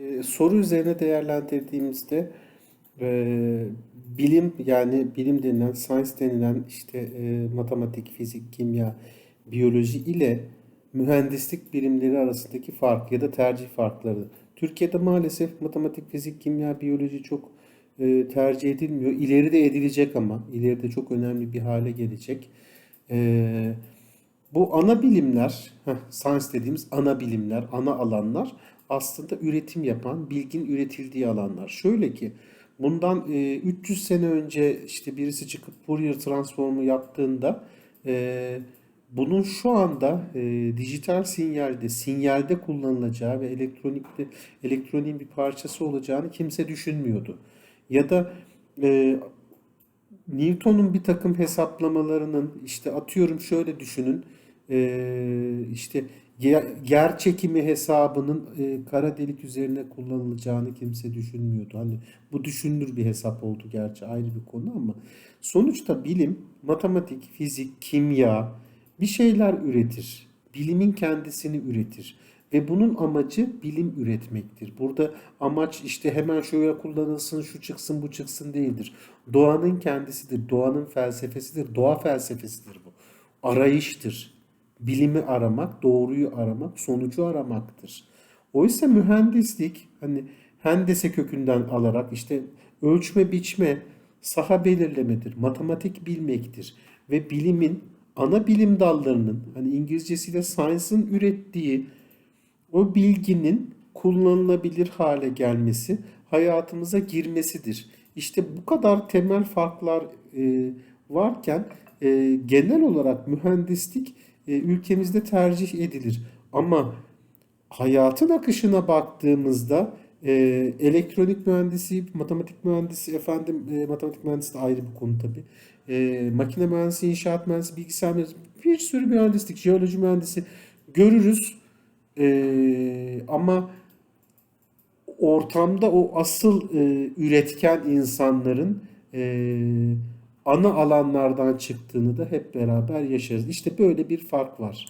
Ee, soru üzerine değerlendirdiğimizde e, bilim yani bilim denilen, science denilen işte e, matematik, fizik, kimya, biyoloji ile mühendislik bilimleri arasındaki fark ya da tercih farkları. Türkiye'de maalesef matematik, fizik, kimya, biyoloji çok e, tercih edilmiyor. İleride edilecek ama ileride çok önemli bir hale gelecek. E, bu ana bilimler, heh, science dediğimiz ana bilimler, ana alanlar aslında üretim yapan, bilgin üretildiği alanlar. Şöyle ki bundan e, 300 sene önce işte birisi çıkıp Fourier transformu yaptığında e, bunun şu anda e, dijital sinyalde, sinyalde kullanılacağı ve elektronikte elektroniğin bir parçası olacağını kimse düşünmüyordu. Ya da e, Newton'un bir takım hesaplamalarının işte atıyorum şöyle düşünün eee, işte yer, çekimi hesabının eee, kara delik üzerine kullanılacağını kimse düşünmüyordu. Hani bu düşünülür bir hesap oldu gerçi ayrı bir konu ama sonuçta bilim, matematik, fizik, kimya bir şeyler üretir. Bilimin kendisini üretir. Ve bunun amacı bilim üretmektir. Burada amaç işte hemen şöyle kullanılsın, şu çıksın, bu çıksın değildir. Doğanın kendisidir, doğanın felsefesidir, doğa felsefesidir bu. Arayıştır. Bilimi aramak, doğruyu aramak, sonucu aramaktır. Oysa mühendislik hani hendese kökünden alarak işte ölçme, biçme, saha belirlemedir, matematik bilmektir ve bilimin ana bilim dallarının hani İngilizcesiyle science'ın ürettiği o bilginin kullanılabilir hale gelmesi, hayatımıza girmesidir. İşte bu kadar temel farklar e, varken e, genel olarak mühendislik e, ülkemizde tercih edilir. Ama hayatın akışına baktığımızda e, elektronik mühendisi, matematik mühendisi, efendim e, matematik mühendisi de ayrı bir konu tabii. E, makine mühendisi, inşaat mühendisi, bilgisayar mühendisi, bir sürü mühendislik, jeoloji mühendisi görürüz. E, ama ortamda o asıl e, üretken insanların e, ana alanlardan çıktığını da hep beraber yaşarız. İşte böyle bir fark var.